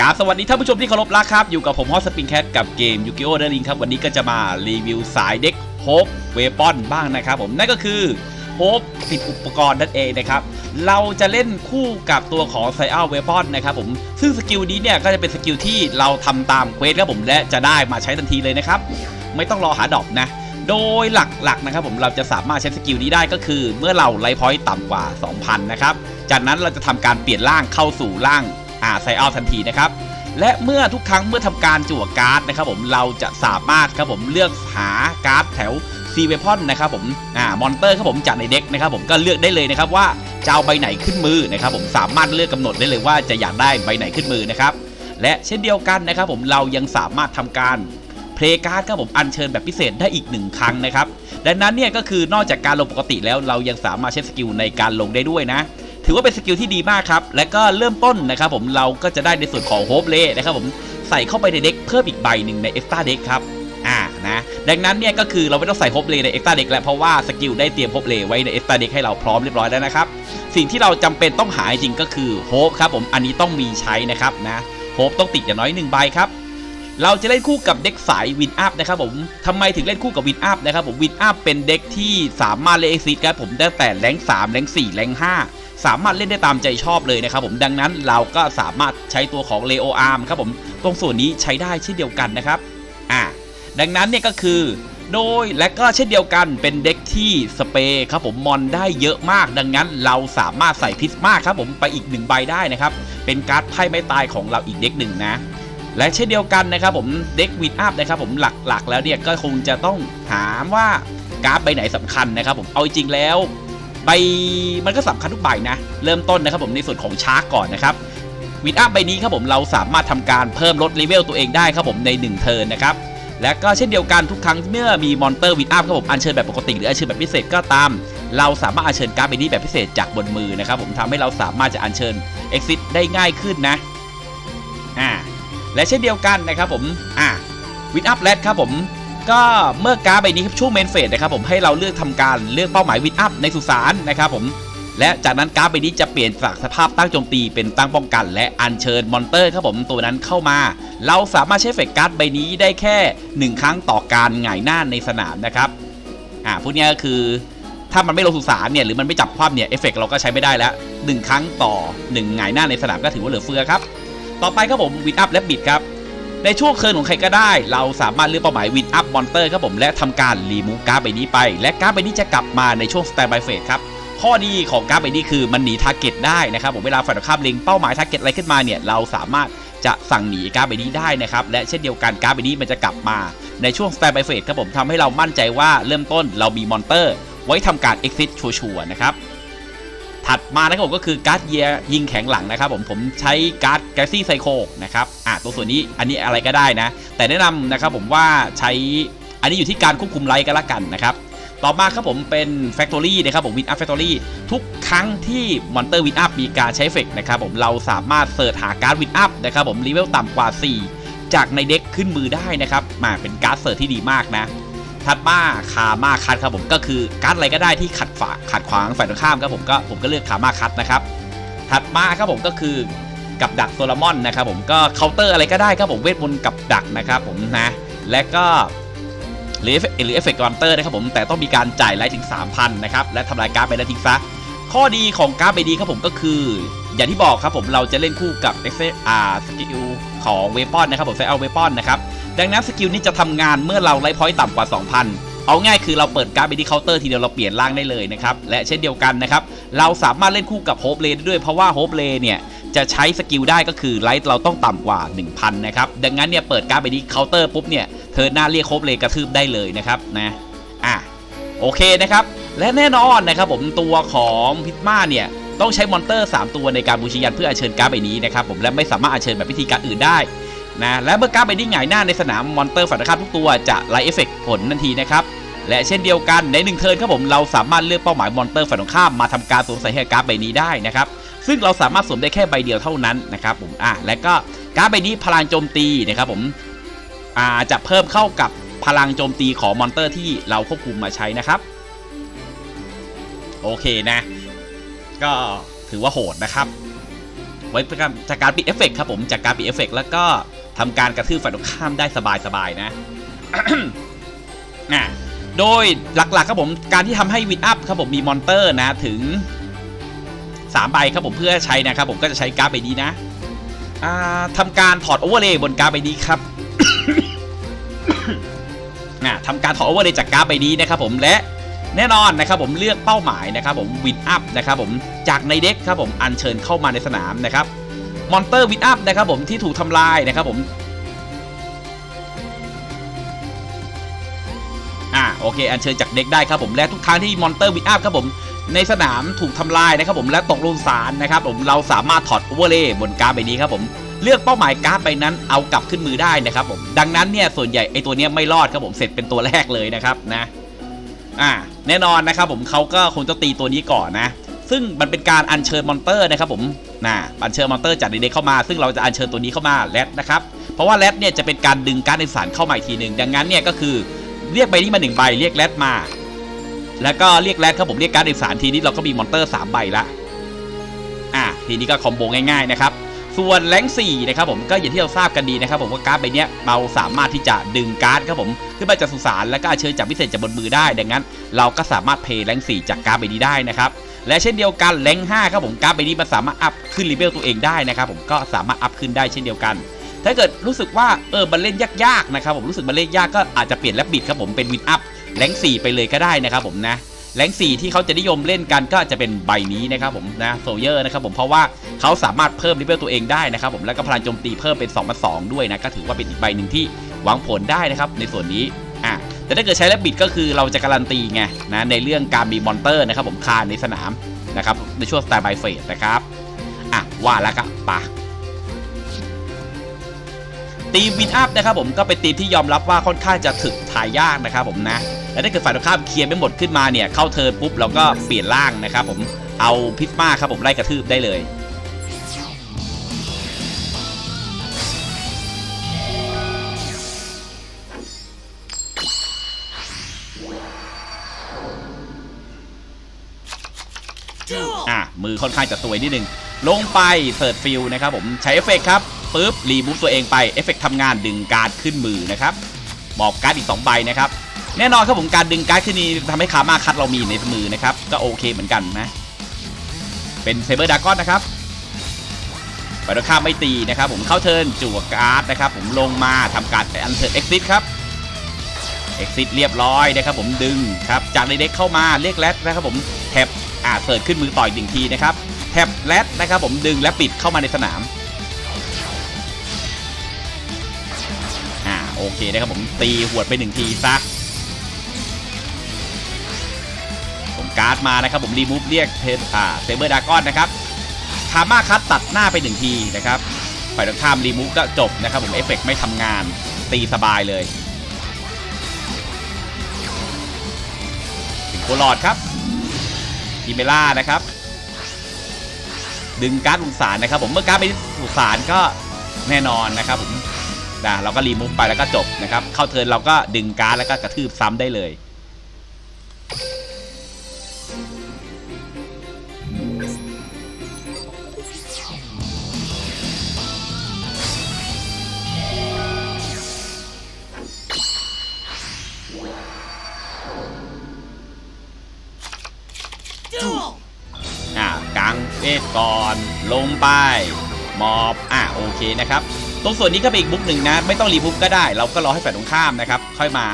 กราบสวัสดีท่านผู้ชมที่เคารพรักครับ อยู่กับผมฮอสปริงแคทกับเกมยูกิโอเดลิงครับ วันนี้ก็จะมารีวิวสายเด็กโฮปเวปอนบ้างนะครับผม นั่นก็คือโฮปปิดอุปกรณ์นั่นเองนะครับ เราจะเล่นคู่กับตัวของไซอัลเวปอนนะครับผม ซึ่งสกิลนี้เนี่ยก็จะเป็นสกิลที่เราทำตามเควสครับผมและจะได้มาใช้ทันทีเลยนะครับ ไม่ต้องรอหาดอกนะโดยหลักๆนะครับผมเราจะสามารถใช้สกิลนี้ได้ก็คือ เมื่อเราไลฟ์พอยต์ต่ำกว่า 2,000 นะครับ จากนั้นเราจะทำการเปลี่ยนร่างเข้าสู่ร่าง อ่าไซอัลทันทีนะครับและเมื่อทุกครั้งเมื่อทำการจั่วการ์ดนะครับผมเราจะสามารถครับผมเลือกหาการ์ดแถวซีเวพอนนะครับผมอ่ามอนเตอร์ครับผมจากในเด็กนะครับผมก็เลือกได้เลยนะครับว่าจะเอาใบไหนขึ้นมือนะครับผมสามารถเลือกกำหนดได้เลยว่าจะอยากได้ใบไหนขึ้นมือนะครับและเช่นเดียวกันนะครับผมเรายังสามารถทำการเพลย์การ์ดครับผมอัญเชิญแบบพิเศษได้อีกหนึ่งครั้งนะครับดังนั้นเนี่ยก็คือนอกจากการลงปกติแล้วเรายังสามารถใช้สกิลในการลงได้ด้วยนะ ถือว่าเป็นสกิลที่ดีมากครับ และก็เริ่มต้นนะครับผมเราก็จะได้ในส่วนของโฮปเล่นะครับผมใส่เข้าไปในเด็กเพิ่มอีกใบหนึ่งในเอ็กซ์ตร้าเด็กครับอ่านะดังนั้นเนี่ยก็คือเราไม่ต้องใส่โฮปเลในเอ็กซ์ต้าเด็กแล้วเพราะว่าสกิลได้เตรียมโฮปเลไว้ในเอ็กซ์ต้าเด็กให้เราพร้อมเรียบร้อยแล้วนะครับ สิ่งที่เราจำเป็นต้องหาจริงก็คือโฮปครับผมอันนี้ต้องมีใช้นะครับนะโฮปต้องติดอย่างน้อยหนึ่งใบครับ เราจะเล่นคู่กับเด็กสายวินอัพนะครับผมทำไมถึงเล่นคู่กับวินอัพนะครับผมวินอัพเป็นเด็กที่สามารถเล่นเอ็กซิสครับผมตั้งแต่แรงสามแรงสี่แรงห้า สามารถเล่นได้ตามใจชอบเลยนะครับผมดังนั้นเราก็สามารถใช้ตัวของเลโออาร์มครับผมตรงส่วนนี้ใช้ได้เช่นเดียวกันนะครับอ่าดังนั้นเนี่ยก็คือโดยและก็เช่นเดียวกันเป็นเด็กที่สเปรย์ครับผมมอนได้เยอะมาก ดังนั้นเราสามารถใส่พิสมาครับผมไปอีกหนึ่งใบได้นะครับ เป็นการ์ดไพ่ไม่ตายของเราอีกเด็กหนึ่งนะ และเช่นเดียวกันนะครับผมเด็กวินอัพนะครับผมหลักๆ แล้วเนี่ยก็คงจะต้องถามว่าการ์ดใบไหนสำคัญนะครับผมเอาจริงแล้ว ใบมันก็สำคัญทุกใบนะ เริ่มต้นนะครับผมในส่วนของชาร์กก่อนนะครับวินอัพใบนี้ครับผมเราสามารถทำการเพิ่มลดเลเวลตัวเองได้ครับผมใน 1 เทิร์นนะครับและก็เช่นเดียวกันทุกครั้งเมื่อมีมอนเตอร์วินอัพครับผมอัญเชิญแบบปกติหรืออัญเชิญแบบพิเศษก็ตาม เราสามารถอัญเชิญการ์ดใบนี้แบบพิเศษจากบนมือนะครับผมทำให้เราสามารถจะอัญเชิญ Exit ได้ง่ายขึ้นนะอ่าและเช่นเดียวกันนะครับผมอะวินอัพแรดครับผม ก็เมื่อการ์ดใบนี้ครับช่วงเมนเฟสนะครับผมให้เราเลือกทำการเลือกเป้าหมายวินอัพในสุสานนะครับผมและจากนั้นการ์ดใบนี้จะเปลี่ยนจากสภาพตั้งโจมตีเป็นตั้งป้องกัน และอัญเชิญมอนเตอร์ครับผมตัวนั้นเข้ามา เราสามารถใช้เฟกการ์ดใบนี้ได้แค่ 1 ครั้งต่อการหงายหน้าในสนามนะครับอ่าพูดง่ายก็คือถ้ามันไม่ลงสุสานเนี่ยหรือมันไม่จับคว่ำเนี่ยเอฟเฟกเราก็ใช้ไม่ได้แล้ว 1 ครั้งต่อ1หงายหน้าในสนามก็ถือว่าเหลือเฟือครับต่อไปครับผมวินอัพและบิดครับ ในช่วงเคิร์นของใครก็ได้ เราสามารถเลือกเป้าหมายวินอัพมอนเตอร์ครับผมและทำการรีมูฟการ์ดใบนี้ไป และการ์ดใบนี้จะกลับมาในช่วงสแตนบายเฟสครับข้อดีของการ์ดใบนี้คือมันหนีทาร์เก็ตได้นะครับผมเวลาฝ่ายตรงข้ามเล็งเป้าหมายทาร์เก็ตอะไรขึ้นมาเนี่ยเราสามารถจะสั่งหนีการ์ดใบนี้ได้นะครับและเช่นเดียวกันการ์ดใบนี้มันจะกลับมาในช่วงสแตนบายเฟสครับผมทำให้เรามั่นใจว่าเริ่มต้นเรามีมอนเตอร์ ไว้ทำการ exit ชัวร์ๆนะครับ ถัดมานะครับผมก็คือการ์ดเยียยิงแข็งหลังนะครับผมผมใช้การ์ดแกลซี่ไซโคนะครับอะตัวส่วนนี้อันนี้อะไรก็ได้นะ แต่แนะนำนะครับผมว่าใช้อันนี้อยู่ที่การควบคุมไลท์ก็แล้วกันนะครับต่อมาครับผมเป็น Factory นะครับผมวินอัพ Factory ทุกครั้งที่มอนเตอร์วินอัพมีการใช้เฟกนะครับผมเราสามารถเสิร์ชหาการ์ดวินอัพนะครับผมรีเวลต่ำกว่า 4 จากในเด็กขึ้นมือได้นะครับมาเป็นการ์ดเสิร์ชที่ดีมากนะ ถัดมาคามาคัดครับผมก็คือการ์ดอะไรก็ได้ที่ขัดฝาขัดขวางฝ่ายตรงข้ามครับผมก็ผมก็เลือกคามาคัดนะครับถัดมาครับผมก็คือกับดักโซลามอนนะครับผมก็เคาน์เตอร์อะไรก็ได้ครับผมเวทมนต์กับดักนะครับผมนะและก็หรือหรือเอฟเฟกต์กอนเตอร์นะครับผมแต่ต้องมีการจ่ายไลท์ถึง 3,000 นะครับ และทำลายการ์ดไปแล้วทิ้งซะ ข้อดีของการ์ดใบนี้ครับผมก็คือ อย่างที่บอกครับผมเราจะเล่นคู่กับเอ็กซ์อ่าสกิลของเวปอนนะครับผมใช้เอาเวปอนนะครับดังนั้นสกิลนี้จะทำงานเมื่อเราไล่พอยต์ต่ำกว่า 2,000 เอาง่ายคือเราเปิดการ์ดไปที่เคาน์เตอร์ทีเดียวเราเปลี่ยนร่างได้เลยนะครับ และเช่นเดียวกันนะครับ เราสามารถเล่นคู่กับโฮปเลได้ด้วยเพราะว่าโฮปเลเนี่ยจะใช้สกิลได้ก็คือไลท์เราต้องต่ำกว่า 1,000 นะครับ ดังนั้นเนี่ยเปิดการ์ดไปที่เคาน์เตอร์ปุ๊บเนี่ยเธอหน้าเรียกโฮปเลกระทืบได้เลยนะครับนะอะโอเคนะครับ และแน่นอนนะครับผมตัวของพิทมาเนี่ยต้องใช้มอนเตอร์ 3 ตัวในการบูชยันเพื่ออัญเชิญการ์ดใบนี้นะครับผมและไม่สามารถอัญเชิญแบบวิธีการอื่นได้นะและเมื่อการ์ดใบนี้หงายหน้าในสนามมอนเตอร์ฝ่ายตรงข้ามทุกตัวจะไลท์เอฟเฟกผลทันทีนะครับและเช่นเดียวกันใน1เทิร์นครับผมเราสามารถเลือกเป้าหมายมอนเตอร์ฝ่ายตรงข้ามมาทำการสวมใส่ให้การ์ดใบนี้ได้นะครับซึ่งเราสามารถสวมได้แค่ใบเดียวเท่านั้นนะครับผมอะและก็การ์ดใบนี้พลังโจมตีนะครับผมอ่าจะเพิ่มเข้ากับพลังโจมตีของมอนเตอร์ที่เราควบคุมมาใช้นะครับ โอเคนะ ก็ถือว่าโหดนะครับ ไว้จากการปิดเอฟเฟกต์ครับผมจากการปิดเอฟเฟกต์แล้วก็ทำการกระทืบฝ่ายตรงข้ามได้สบายๆนะอะโดยหลักๆครับผมการที่ทำให้วินอัพครับผมมีมอนเตอร์นะถึง3ใบครับผมเพื่อใช้นะครับผมก็จะใช้การ์ดใบนี้นะทำการถอดโอเวอร์เลย์บนการ์ดใบนี้ครับนะทำการถอดโอเวอร์เลย์จากการ์ดใบนี้นะครับผมและ แน่นอนนะครับผมเลือกเป้าหมายนะครับผมวินอัพนะครับผมจากในเด็กครับผมอัญเชิญเข้ามาในสนามนะครับมอนเตอร์วินอัพนะครับผมที่ถูกทำลายนะครับผมอ่าโอเคอัญเชิญจากเด็กได้ครับผมและทุกครั้งที่มอนเตอร์วินอัพครับผมในสนามถูกทำลายนะครับผมและตกลงสารนะครับผมเราสามารถถอดโอเวอร์เลย์บนการ์ดใบนี้ครับผมเลือกเป้าหมายการ์ดใบนั้นเอากลับขึ้นมือได้นะครับผมดังนั้นเนี่ยส่วนใหญ่ไอตัวเนี้ยไม่รอดครับผมเสร็จเป็นตัวแรกเลยนะครับนะ อ่าแน่นอนนะครับผมเขาก็คงจะตีตัวนี้ก่อนนะ ซึ่งมันเป็นการอัญเชิญมอนเตอร์นะครับผมนะอัญเชิญมอนเตอร์จากในเด็กเข้ามา ซึ่งเราจะอัญเชิญตัวนี้เข้ามาแรดนะครับ เพราะว่าแรดเนี่ยจะเป็นการดึงการ์ดในสารเข้ามาอีกทีหนึ่งดังนั้นเนี่ยก็คือเรียกใบนี้มาหนึ่งใบเรียกแรดมา แล้วก็เรียกแรดครับผมเรียกการ์ดในสารทีนี้เราก็มีมอนเตอร์สามใบละอะทีนี้ก็คอมโบง่ายๆนะครับ ส่วนแรงสี่นะครับผมก็อย่างที่เราทราบกันดีนะครับผมว่าการ์ดใบนี้เราสามารถที่จะดึงการ์ดครับผมขึ้นมาจากสุสานแล้วก็เชิญจากพิเศษจากบนมือได้ ดังนั้น เราก็สามารถเพย์แรงสี่จากการ์ดใบนี้ได้นะครับและเช่นเดียวกันแรงห้าครับผมการ์ดใบนี้มันสามารถอัพขึ้นเลเวลตัวเองได้นะครับผมก็สามารถอัพขึ้นได้เช่นเดียวกัน ถ้าเกิดรู้สึกว่าเออมันเล่นยากๆนะครับผมรู้สึกมันเล่นยากก็อาจจะเปลี่ยนแลบบิดครับผมเป็นวินอัพแรงสี่ไปเลยก็ได้นะครับผมนะ แรงสี่ที่เขาจะนิยมเล่นกันก็จะเป็นใบนี้นะครับผมนะโซเยอร์นะครับผมเพราะว่าเขาสามารถเพิ่มเลเวลตัวเองได้นะครับผมแล้วก็พลังโจมตีเพิ่มเป็น2มา2ด้วยนะก็ถือว่าเป็นอีกใบหนึ่งที่หวังผลได้นะครับในส่วนนี้อะแต่ถ้าเกิดใช้แลบบิดก็คือเราจะการันตีไงนะในเรื่องการมีมอนเตอร์นะครับผมคานในสนามนะครับในช่วงสไตล์ไบเฟสนะครับอะว่าแล้วก็ปะ ทีวินอัพนะครับผมก็เป็นทีมที่ยอมรับว่าค่อนข้างจะถึกทายยากนะครับผมนะแล้วถ้าเกิดฝ่ายตรงข้ามเคลียร์ไม่หมดขึ้นมาเนี่ยเข้าเทิร์นปุ๊บเราก็เปลี่ยนร่างนะครับผมเอาพิสมาครับผมไล่กระทืบได้เลยอะมือค่อนข้างจะสวยนิดนึงลงไปเสิร์ชฟิลนะครับผมใช้เอฟเฟกครับ ปุ๊บรีมูฟตัวเองไปเอฟเฟกต์ทำงานดึงการ์ดขึ้นมือนะครับมอบการ์ดอีก 2 ใบนะครับแน่นอนครับผมการดึงการ์ดขึ้นนี้ทำให้คามาคัดเรามีในมือนะครับก็โอเคเหมือนกันนะเป็นเซเบอร์ดากอนนะครับไปตรงข้ามไม่ตีนะครับ ผมเข้าเทิร์นจั่วการ์ดนะครับ ผมลงมาทำการอันเทิร์นเอ็กซิสครับเอ็กซิสเรียบร้อยนะครับ ผมดึงครับจากในเด็กเข้ามาเรียกแรดนะครับ ผมแท็บอ่าเสิร์ชขึ้นมือต่อยหนึ่งทีนะครับแท็บแรดนะครับ ผมดึงและปิดเข้ามาในสนาม โอเคนะครับผมตีหวดไปหนึ่งทีซะผมการ์ดมานะครับผมรีมูฟเรียกเพนอ่าเซเบอร์ดากอนนะครับคามาคัตตัดหน้าไปหนึ่งทีนะครับฝ่ายตรงข้ามรีมูฟก็จบนะครับผมเอฟเฟกไม่ทำงานตีสบายเลยถึงโคลอดครับอีเมล่านะครับ ดึงการ์ดสุสานนะครับผมเมื่อการ์ดไปที่สุสานก็แน่นอนนะครับผม นะเราก็รีมูฟไปแล้วก็จบนะครับ เข้าเทิร์นเราก็ดึงการ์ดแล้วก็กระทืบซ้ำได้เลย อ่ากางเวทก่อนลงไป มอบอะโอเคนะครับ ตรงส่วนนี้ก็เป็นอีกบุ๊กหนึ่งนะ ไม่ต้องรีบุ๊กก็ได้ เราก็รอให้ฝ่ายตรงข้ามนะครับ ค่อยมา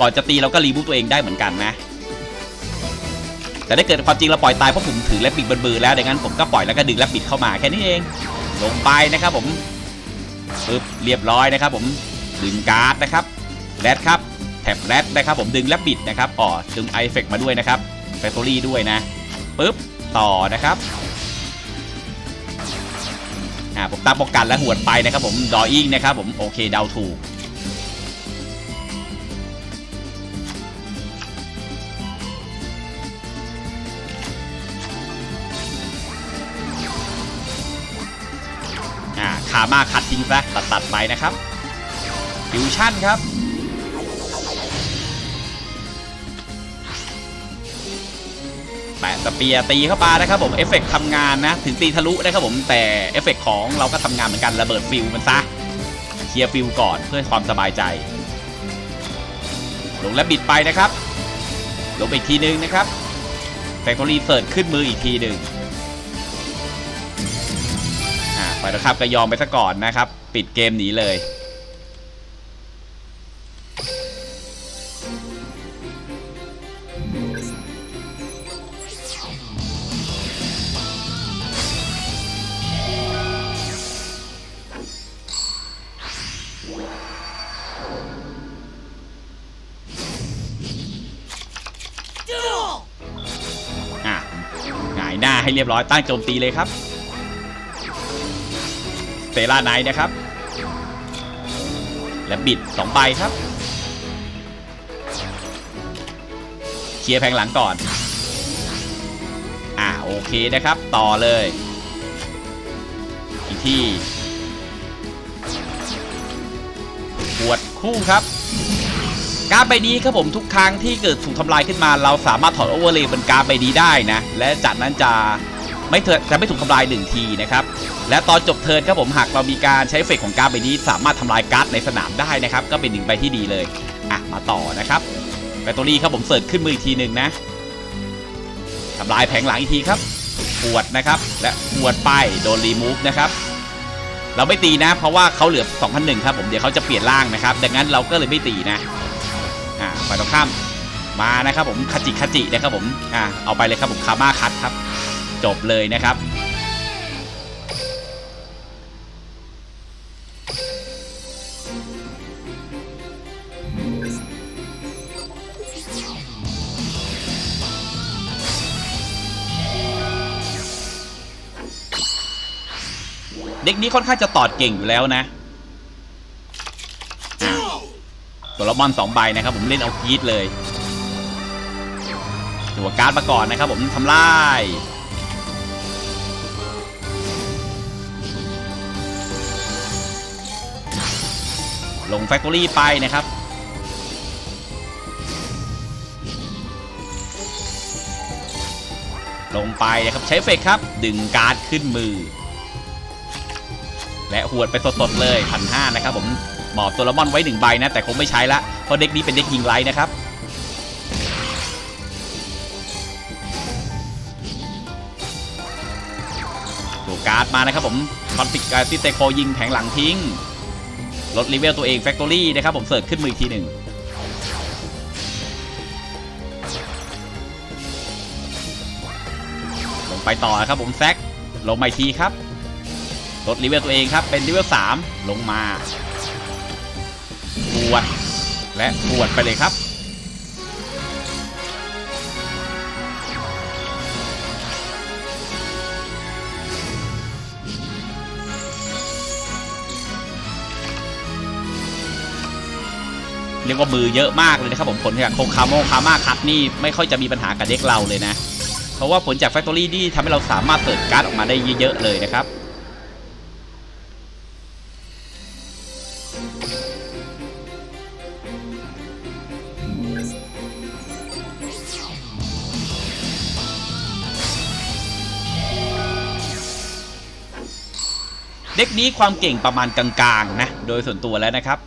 ก่อนจะตีเราก็รีบุ๊กตัวเองได้เหมือนกันนะ แต่ถ้าเกิดความจริงเราปล่อยตายเพราะผมถือแลบบิดบนมือแล้วดังนั้นผมก็ปล่อยแล้วก็ดึงแลบบิดเข้ามาแค่นี้เอง ลงไปนะครับผมปึ๊บเรียบร้อยนะครับ ผมดึงการ์ดนะครับแรดครับแท็บแรดนะครับ ผมดึงแลบบิดนะครับอ๋อดึงไอเฟกมาด้วยนะครับแฟคทอรี่ด้วยนะปึ๊บต่อนะครับ อ่าผมตั้งป้องกันและหวดไปนะครับผมดออิงนะครับผมโอเคเดาถูกอ่าขามาคัดทิ้งซะตัดตัดไปนะครับฟิวชั่นครับ แปะสเปียร์ตีเข้าไปนะครับผมเอฟเฟกต์ทำงานนะ ถึงตีทะลุนะครับผมแต่เอฟเฟกต์ของเราก็ทำงานเหมือนกันระเบิดฟิลมันซะเคลียร์ฟิลก่อนเพื่อความสบายใจ ลงและบิดไปนะครับ ลงอีกทีนึงนะครับแฟคทอรี่เสิร์ชขึ้นมืออีกทีหนึ่งอ่าไปแล้วครับก็ยอมไปซะก่อนนะครับ ปิดเกมหนีเลยายหน้าให้เรียบร้อยตั้งโจมตีเลยครับเซราไนนะครับ และบิด2ใบครับเคลียร์แผงหลังก่อน อ่าโอเคนะครับ ต่อเลย อีกที่ปวดคู่ครับ การ์ดใบนี้ครับผมทุกครั้งที่เกิดถูกทำลายขึ้นมา เราสามารถถอดโอเวอร์เลย์บนการ์ดใบนี้ได้นะ และจากนั้นจะไม่เถจะไม่ถูกทำลายหนึ่งทีนะครับ และตอนจบเทิร์นครับผมหากเรามีการใช้เฟกของการ์ดใบนี้ สามารถทำลายการ์ดในสนามได้นะครับ ก็เป็นหนึ่งใบที่ดีเลยอะมาต่อนะครับแบตเตอรี่ครับผมเสิร์ชขึ้นมืออีกทีหนึ่งนะทำลายแผงหลังอีกทีครับปวดนะครับ และปวดไปโดนรีมูฟนะครับเราไม่ตีนะ เพราะว่าเขาเหลือ 2,001 ครับผมเดี๋ยวเขาจะเปลี่ยนร่างนะครับ ดังนั้นเราก็เลยไม่ตีนะ อ่าฝ่ายตรงข้ามมานะครับผมคาจิคาจินะครับผมอ่าเอาไปเลยครับผมคาม่าคัตครับ จบเลยนะครับเด็กนี้ค่อนข้างจะตอดเก่งอยู่แล้วนะ ตัวละ มอนสองใบนะครับผมเล่นเอากีดเลยตัวการ์ดมาก่อนนะครับผมทำลายลงแฟคทอรี่ไปนะครับ ลงไปนะครับใช้เฟกครับ ดึงการ์ดขึ้นมือ และหวดไปสดๆเลยพันห้านะครับผม มอบตัวละมอนไว้หนึ่งใบนะแต่คงไม่ใช้ละเพราะเด็กนี้เป็นเด็กยิงไลท์นะครับตัวการ์ดมานะครับผมคอนฟิกการซิเตโคยิงแผงหลังทิ้งลดเลเวลตัวเองแฟคทอรี่นะครับผมเสิร์ชขึ้นมืออีกทีหนึ่งลงไปต่อครับผมแซกลงมาอีกทีครับลดเลเวลตัวเองครับเป็นเลเวล3ลงมา วด และปวดไปเลยครับ เรียกว่ามือเยอะมากเลยนะครับผมผลจากโคคาโมคามาคัตนี่ไม่ค่อยจะมีปัญหากับเด็กเราเลยนะ เพราะว่าผลจากแฟคทอรี่นี่ทำให้เราสามารถเปิดการ์ดออกมาได้เยอะๆเลยนะครับ เด็กนี้ความเก่งประมาณกลางๆนะ โดยส่วนตัวแล้วนะครับ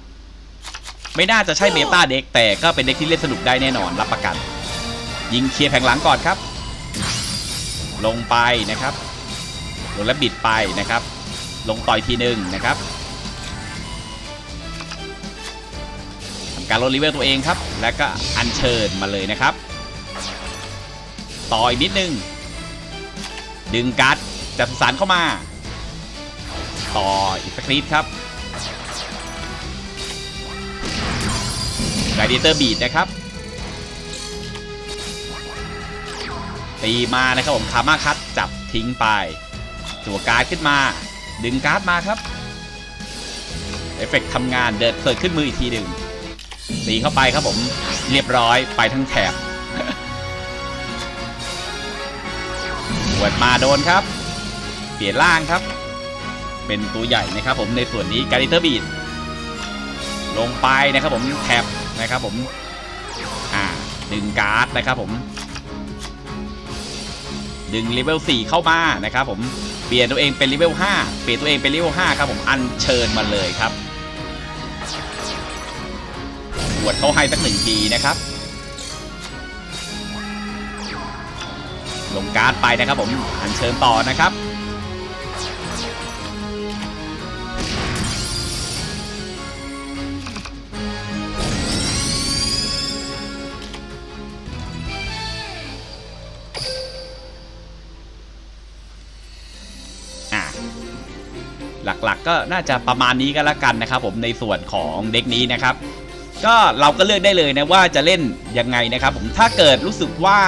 ไม่น่าจะใช่เบต้าเด็กแต่ก็เป็นเด็กที่เล่นสนุกได้แน่นอนรับประกัน ยิงเคลียร์แผงหลังก่อนครับ ลงไปนะครับ ลงแล้วบิดไปนะครับ ลงต่อยทีหนึ่งนะครับทำการลดเลเวลตัวเองครับ แล้วก็อัญเชิญมาเลยนะครับต่ออีกนิดนึง ดึงการ์ดจัดสุสานเข้ามา ต่ออีกสักนิดครับไกเดเตอร์บีดนะครับ ตีมานะครับผมคามาคัตจับทิ้งไปตัวการ์ดขึ้นมา ดึงการ์ดมาครับ เอฟเฟกต์ทำงานเดินเปิดขึ้นมืออีกทีหนึ่งตีเข้าไปครับผมเรียบร้อยไปทั้งแถบหวดมาโดนครับ เปลี่ยนร่างครับ เป็นตัวใหญ่นะครับผมในส่วนนี้การิเตอร์บีดลงไปนะครับผมแท็บนะครับผมอ่าดึงการ์ดนะครับผม ดึงเลเวล4เข้ามานะครับผมเปลี่ยนตัวเองเป็นเลเวล5เปลี่ยนตัวเองเป็นเลเวล5ครับผมอัญเชิญมาเลยครับหวดเขาให้สักหนึ่งทีนะครับ ลงการ์ดไปนะครับผม อัญเชิญต่อนะครับ หลักๆ ก็น่าจะประมาณนี้ก็แล้วกันนะครับผมในส่วนของเด็กนี้นะครับ ก็เราก็เลือกได้เลยนะว่าจะเล่นยังไงนะครับผมถ้าเกิดรู้สึกว่า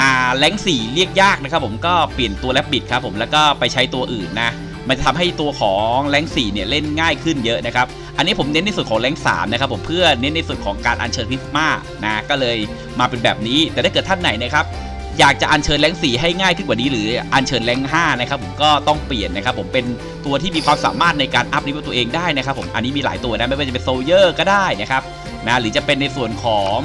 อ่าแรงสี่เรียกยากนะครับผมก็เปลี่ยนตัวแลบบิดครับผมแล้วก็ไปใช้ตัวอื่นนะมันจะทำให้ตัวของแรงสี่เนี่ยเล่นง่ายขึ้นเยอะนะครับ อันนี้ผมเน้นในส่วนของแรงสามนะครับผมเพื่อเน้นในส่วนของการอัญเชิญพิสมานะก็เลยมาเป็นแบบนี้แต่ถ้าเกิดท่านไหนนะครับ อยากจะอัญเชิญแรง4ให้ง่ายขึ้นกว่านี้หรืออัญเชิญแรง5นะครับผมก็ต้องเปลี่ยนนะครับผมเป็นตัวที่มีความสามารถในการอัพเลเวลตัวเองได้นะครับผมอันนี้มีหลายตัวนะไม่ว่าจะเป็นโซเยอร์ก็ได้นะครับนะหรือจะเป็นในส่วนของ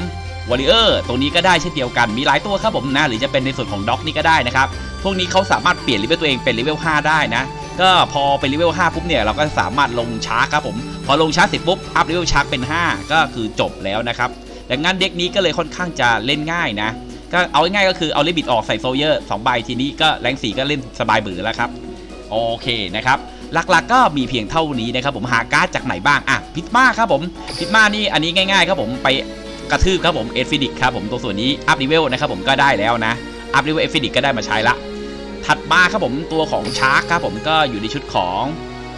วอริเออร์ตรงนี้ก็ได้เช่นเดียวกันมีหลายตัวครับผมนะหรือจะเป็นในส่วนของด็อกนี่ก็ได้นะครับพวกนี้เขาสามารถเปลี่ยนเลเวลตัวเองเป็นเลเวล5ได้นะก็พอเป็นเลเวล5ปุ๊บเนี่ยเราก็สามารถลงชาร์จครับผมพอลงชาร์จเสร็จปุ๊บอัพเลเวลชาร์จเป็น 5 ก็คือจบแล้วนะครับดังนั้นเด็กนี้ก็เลยค่อนข้างจะเล่นง่ายนะ ก็เอาง่ายๆก็คือเอาเลบิดออกใส่โซเยอร์2ใบทีนี้ก็แรงสีก็เล่นสบายบือแล้วครับ โอเคนะครับหลักๆกก็มีเพียงเท่านี้นะครับผมหาการ์ดจากไหนบ้างอะพิทมาครับผมพิทมานี่อันนี้ง่ายๆครับผมไปกระทืบครับผมเอฟฟิดิกครับผมตัวส่วนนี้อัพเลเวลนะครับผมก็ได้แล้วนะอัพเลเวลเอฟฟิดิกก็ได้มาใช้ละ ถัดมาครับผมตัวของชาร์กครับผมก็อยู่ในชุดของ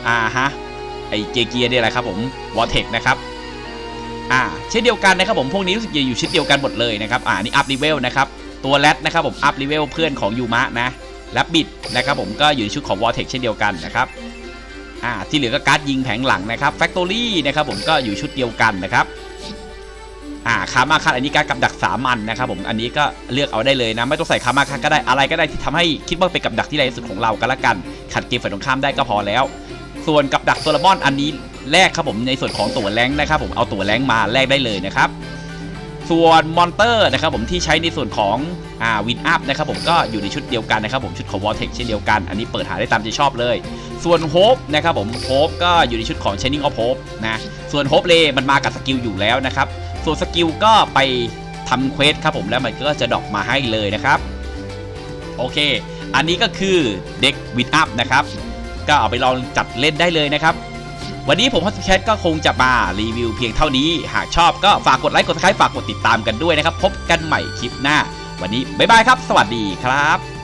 อ่าฮะไอเจเกียเนี่ยแหละครับผมวอเทคนะครับ อ่าเช่นเดียวกันนะครับผมพวกนี้รู้สึกจะอยู่ชุดเดียวกันหมดเลยนะครับอ่านี่อัพเลเวลนะครับตัวแรดนะครับผมอัพเลเวลเพื่อนของยูมะนะและบิดนะครับผมก็อยู่ในชุดของวอเทคเช่นเดียวกันนะครับอ่าที่เหลือก็การ์ดยิงแผงหลังนะครับแฟคทอรี่นะครับผมก็อยู่ชุดเดียวกันนะครับอ่าคามาคัดอันนี้การดกับดักสามัญนะครับผมอันนี้ก็เลือกเอาได้เลยนะ ไม่ต้องใส่คามาคัดก็ได้อะไรก็ได้ที่ทำให้คิดว่าเป็นกับดักที่แรงที่สุดของเราก็แล้วกัน ขัดเกมฝ่ายตรงข้ามได้ก็พอแล้ว ส่วนกับดักโซลามอนอันนี้ แลกครับผมในส่วนของตัวแรงนะครับผมเอาตัวแรงมาแลกได้เลยนะครับส่วนมอนเตอร์นะครับผมที่ใช้ในส่วนของอ่าวินอัพนะครับผมก็อยู่ในชุดเดียวกันนะครับผมชุดของวอ r เทคเช่นเดียวกัน อันนี้เปิดหาได้ตามใจชอบเลย ส่วนโฮปนะครับผมโฮปก็อยู่ในชุดของ Shining of Hope นะส่วนโฮปเลมันมากับสกิลอยู่แล้วนะครับส่วนสกิลก็ไปทำเควสครับผมแล้วมันก็จะดรอปมาให้เลยนะครับโอเค อันนี้ก็คือเด็กวินอัพนะครับก็เอาไปลองจัดเล่นได้เลยนะครับ วันนี้ผมฮอสแคทก็คงจะมารีวิวเพียงเท่านี้ หากชอบก็ฝากกดไลค์กดซับสไครต์ฝากกดติดตามกันด้วยนะครับ พบกันใหม่คลิปหน้า วันนี้บ๊ายบายครับ สวัสดีครับ